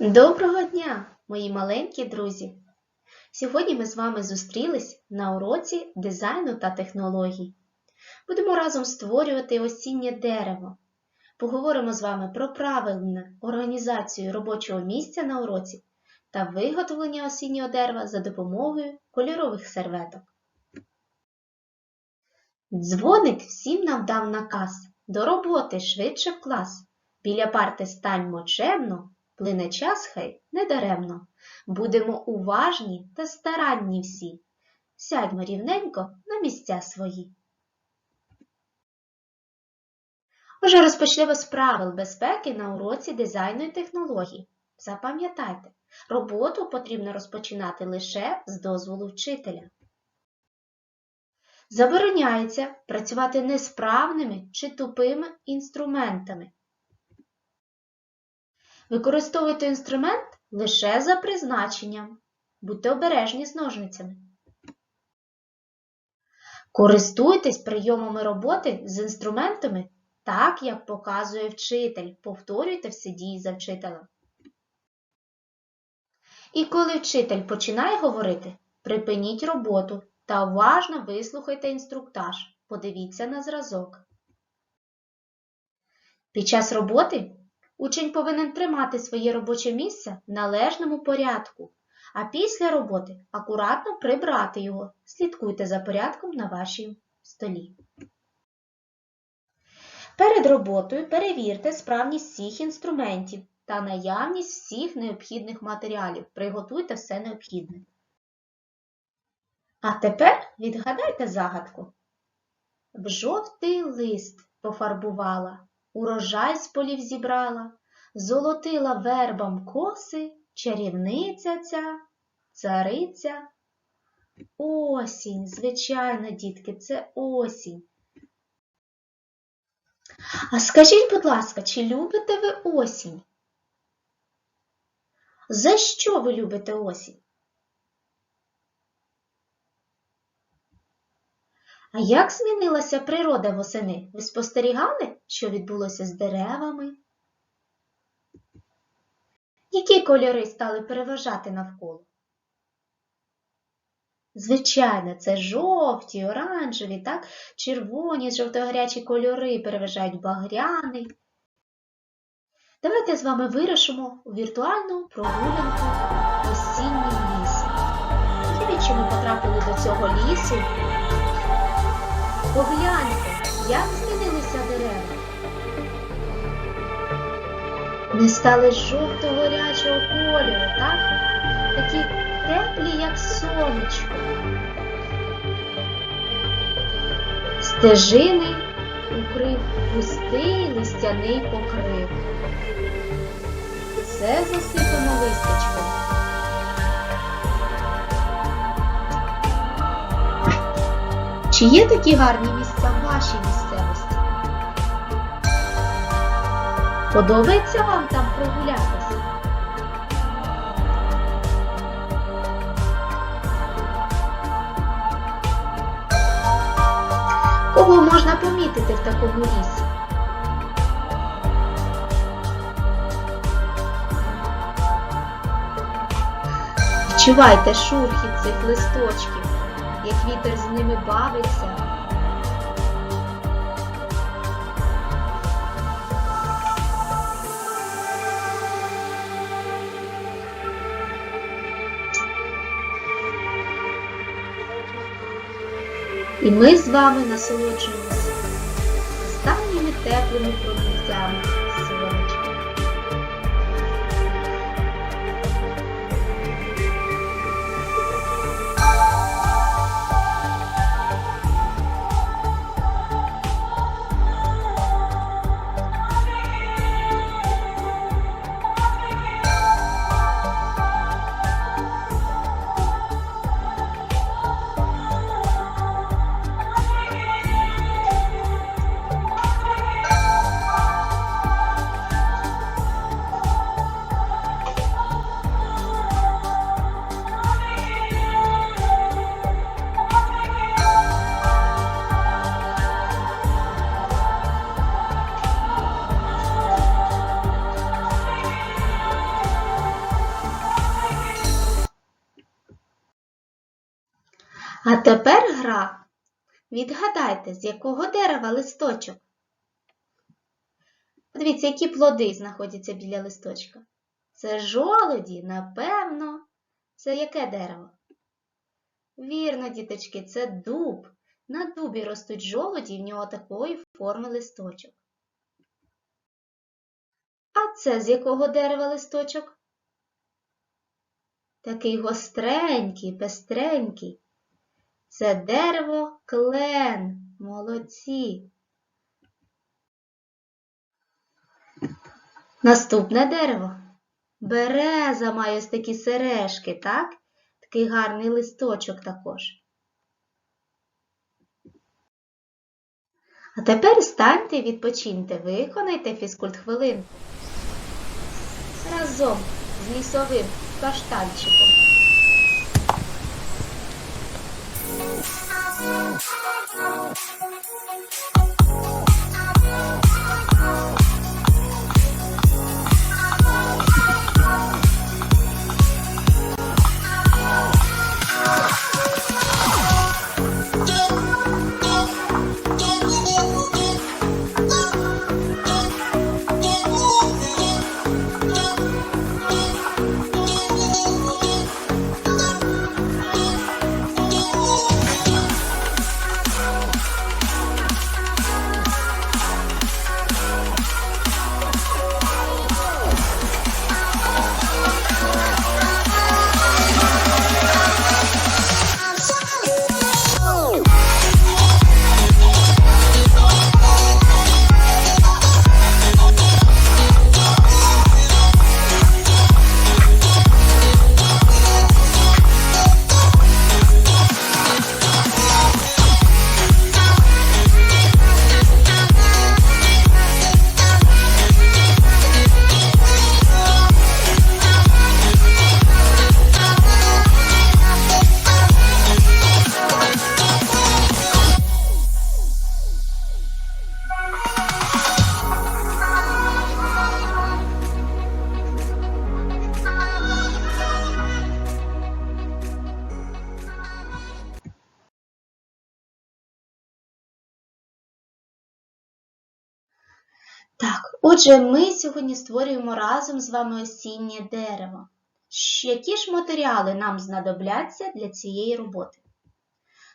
Доброго дня, мої маленькі друзі! Сьогодні ми з вами зустрілись на уроці дизайну та технологій. Будемо разом створювати осіннє дерево. Поговоримо з вами про правильну організацію робочого місця на уроці та виготовлення осіннього дерева за допомогою кольорових серветок. Дзвоник всім нам дав наказ до роботи швидше в клас. Біля парти станьмо чемно, плине час хай недаремно. Будемо уважні та старанні всі. Сядьмо рівненько на місця свої. Отже, розпочнемо з правил безпеки на уроці дизайну і технологій. Запам'ятайте, роботу потрібно розпочинати лише з дозволу вчителя. Забороняється працювати несправними чи тупими інструментами. Використовуйте інструмент лише за призначенням. Будьте обережні з ножницями. Користуйтесь прийомами роботи з інструментами так, як показує вчитель. Повторюйте всі дії за вчителем. І коли вчитель починає говорити, припиніть роботу та уважно вислухайте інструктаж. Подивіться на зразок. Під час роботи учень повинен тримати своє робоче місце в належному порядку, а після роботи акуратно прибрати його. Слідкуйте за порядком на вашій столі. Перед роботою перевірте справність всіх інструментів та наявність всіх необхідних матеріалів. Приготуйте все необхідне. А тепер відгадайте загадку. В жовтий лист пофарбувала, урожай з полів зібрала, золотила вербам коси, чарівниця ця, цариця. Осінь, звичайно, дітки, це осінь. А скажіть, будь ласка, чи любите ви осінь? За що ви любите осінь? А як змінилася природа восени? Ви спостерігали, що відбулося з деревами? Які кольори стали переважати навколо? Звичайно, це жовті, оранжеві, так? червоні, жовто-гарячі кольори переважають багряний. Давайте з вами вирушимо у віртуальну прогулянку осіннім лісом. Уявіть, що ми потрапили до цього лісу. Погляньте, як змінилися дерева. Вони стали жовто-горячого кольору, так? Такі теплі, як сонечко. Стежини укрив густий листяний покрив. Все засипано листячком. Чи є такі гарні місця в вашій місцевості? Подобається вам там прогулятися? Кого можна помітити в такому лісі? Відчувайте шурхіт цих листочків, як вітер з ними бавиться. І ми з вами насолоджуємося останніми теплими промінцями Відгадайте, з якого дерева листочок? Подивіться, які плоди знаходяться біля листочка. Це жолуді, напевно. Це яке дерево? Вірно, діточки, це дуб. На дубі ростуть жолуді, і в нього такої форми листочок. А це з якого дерева листочок? Такий гостренький, пестренький. Це дерево клен. Молодці. Наступне дерево. Береза має ось такі сережки, так? Такий гарний листочок також. А тепер станьте і відпочиньте, виконайте фізкульт хвилинку. Разом з лісовим каштанчиком. Oh. Отже, ми сьогодні створюємо разом з вами осіннє дерево. Які ж матеріали нам знадобляться для цієї роботи?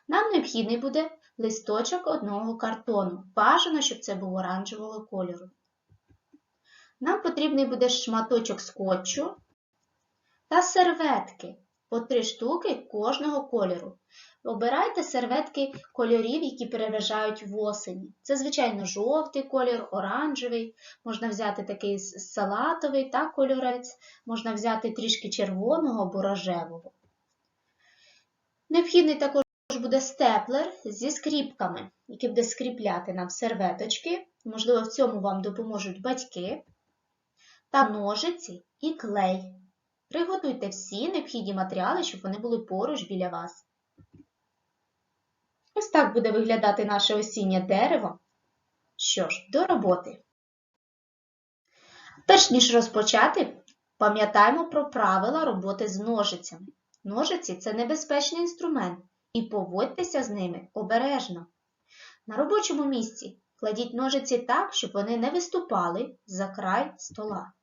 Нам необхідний буде листочок одного картону. Бажано, щоб це був оранжевого кольору. Нам потрібний буде шматочок скотчу та серветки по три штуки кожного кольору. Обирайте серветки кольорів, які переважають в осені. Це, звичайно, жовтий колір, оранжевий, можна взяти такий салатовий та кольорець, можна взяти трішки червоного або рожевого. Необхідний також буде степлер зі скріпками, який буде скріпляти нам серветочки. Можливо, в цьому вам допоможуть батьки, та ножиці і клей. Приготуйте всі необхідні матеріали, щоб вони були поруч біля вас. Ось так буде виглядати наше осіннє дерево. Що ж, до роботи. Перш ніж розпочати, пам'ятаємо про правила роботи з ножицями. Ножиці це небезпечний інструмент, і поводьтеся з ними обережно. На робочому місці кладіть ножиці так, щоб вони не виступали за край стола.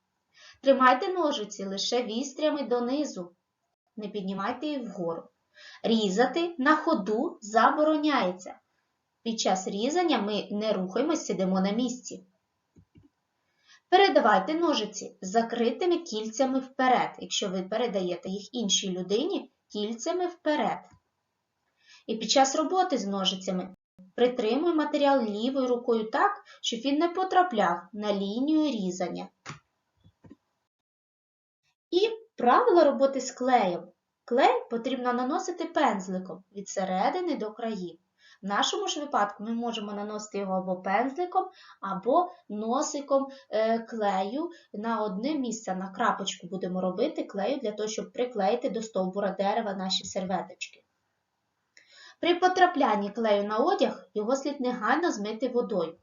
Тримайте ножиці лише вістрями донизу, не піднімайте їх вгору. Різати на ходу забороняється. Під час різання ми не рухаємось, сидимо на місці. Передавайте ножиці закритими кільцями вперед, якщо ви передаєте їх іншій людині кільцями вперед. І під час роботи з ножицями притримуй матеріал лівою рукою так, щоб він не потрапляв на лінію різання. І правила роботи з клеєм. Клей потрібно наносити пензликом від середини до країв. В нашому ж випадку ми можемо наносити його або пензликом, або носиком е, клею на одне місце, на крапочку будемо робити клею для того, щоб приклеїти до стовбура дерева наші серветочки. При потраплянні клею на одяг його слід негайно змити водою.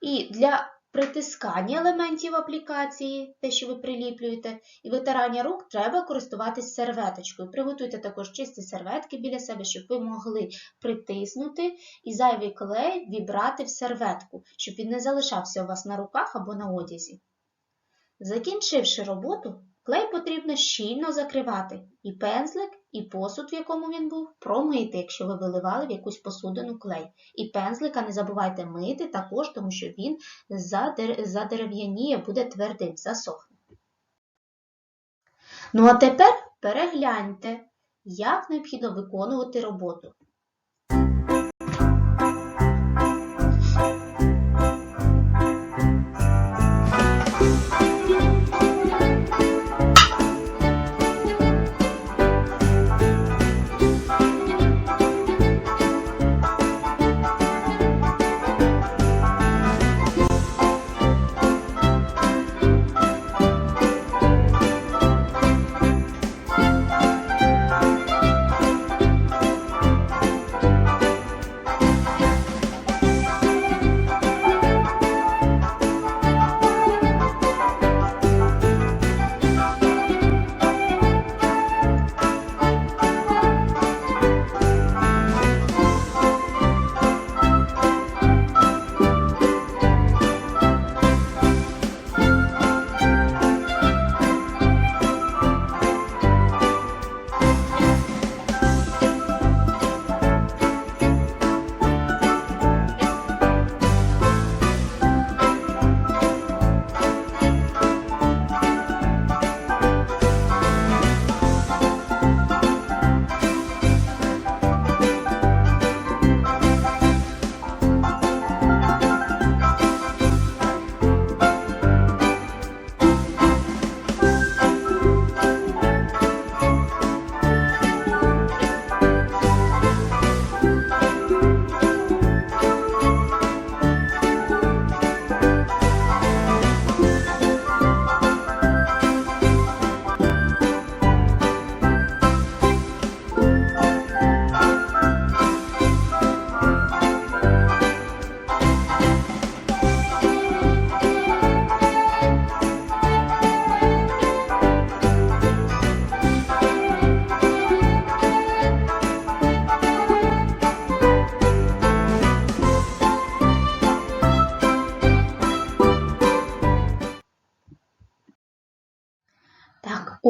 І для притискання елементів аплікації, те, що ви приліплюєте, і витирання рук треба користуватись серветочкою. Приготуйте також чисті серветки біля себе, щоб ви могли притиснути і зайвий клей вібрати в серветку, щоб він не залишався у вас на руках або на одязі. Закінчивши роботу, клей потрібно щільно закривати і пензлик, і посуд, в якому він був, промити, якщо ви виливали в якусь посудину клей. І пензлика не забувайте мити також, тому що він задерев'яніє, буде твердим, засохне. Ну а тепер перегляньте, як необхідно виконувати роботу.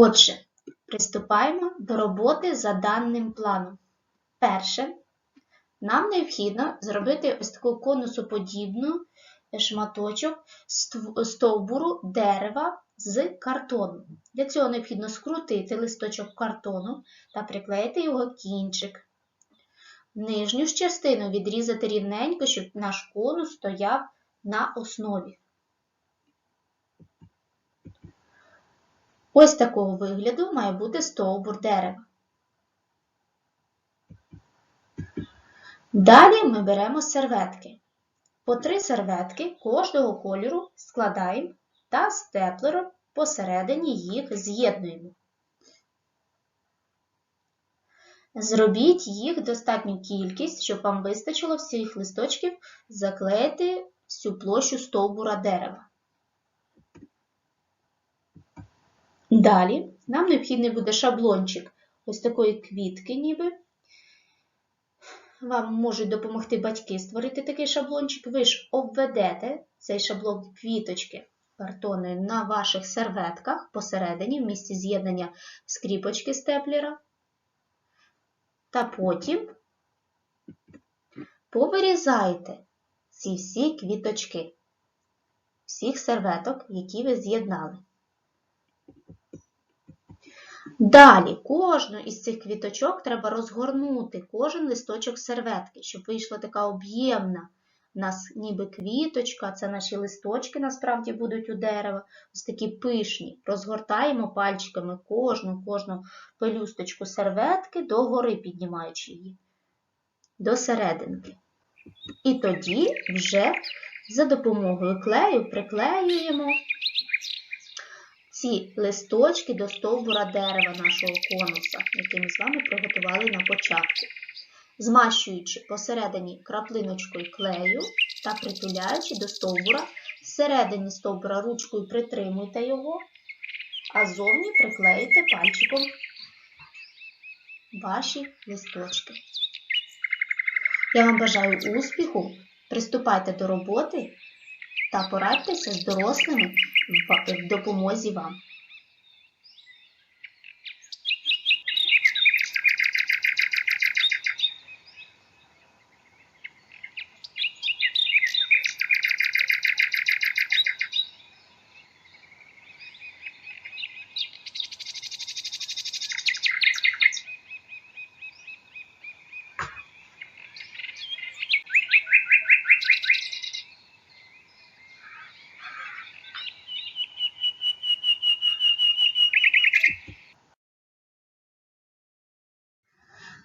Отже, приступаємо до роботи за даним планом. Перше, нам необхідно зробити ось таку конусоподібну шматочок стовбуру дерева з картону. Для цього необхідно скрутити листочок картону та приклеїти його кінчик. Нижню частину відрізати рівненько, щоб наш конус стояв на основі. Ось такого вигляду має бути стовбур дерева. Далі ми беремо серветки. По три серветки кожного кольору складаємо та степлером посередині їх з'єднуємо. Зробіть їх достатню кількість, щоб вам вистачило всіх листочків заклеїти всю площу стовбура дерева. Далі нам необхідний буде шаблончик ось такої квітки, ніби. Вам можуть допомогти батьки створити такий шаблончик. Ви ж обведете цей шаблон квіточки картонної на ваших серветках посередині в місці з'єднання скріпочки степлера. Та потім повирізайте ці всі квіточки, всіх серветок, які ви з'єднали. Далі кожну із цих квіточок треба розгорнути, кожен листочок серветки, щоб вийшла така об'ємна у нас ніби квіточка, це наші листочки насправді будуть у дерева, ось такі пишні. Розгортаємо пальчиками кожну кожну пелюсточку серветки догори піднімаючи її до серединки. І тоді вже за допомогою клею приклеюємо ці листочки до стовбура дерева нашого конуса, який ми з вами приготували на початку, змащуючи посередині краплиночкою клею та притуляючи до стовбура всередині стовбура ручкою притримуйте його, а зовні приклеїте пальчиком ваші листочки. Я вам бажаю успіху, приступайте до роботи та порадьтеся з дорослими допомозі вам.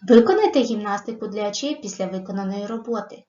Виконайте гімнастику для очей після виконаної роботи.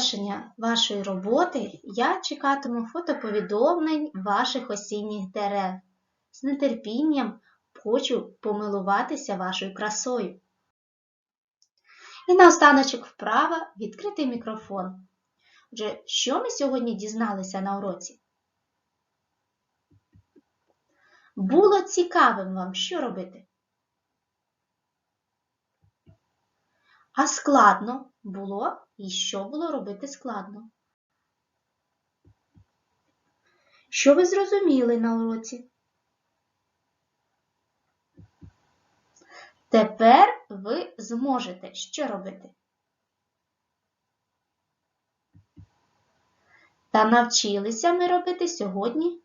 Завершення вашої роботи я чекатиму фотоповідомлень ваших осінніх дерев. З нетерпінням хочу помилуватися вашою красою. І наостаночок вправа відкритий мікрофон. Отже, що ми сьогодні дізналися на уроці? Було цікавим вам, що робити? А складно було і що було робити складно? Що ви зрозуміли на уроці? Тепер ви зможете що робити? Та навчилися ми робити сьогодні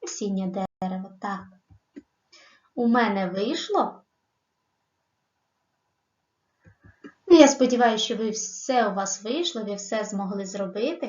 осіннє дерево. Так. У мене вийшло. Ну, я сподіваюся, що ви все у вас вийшло, ви все змогли зробити.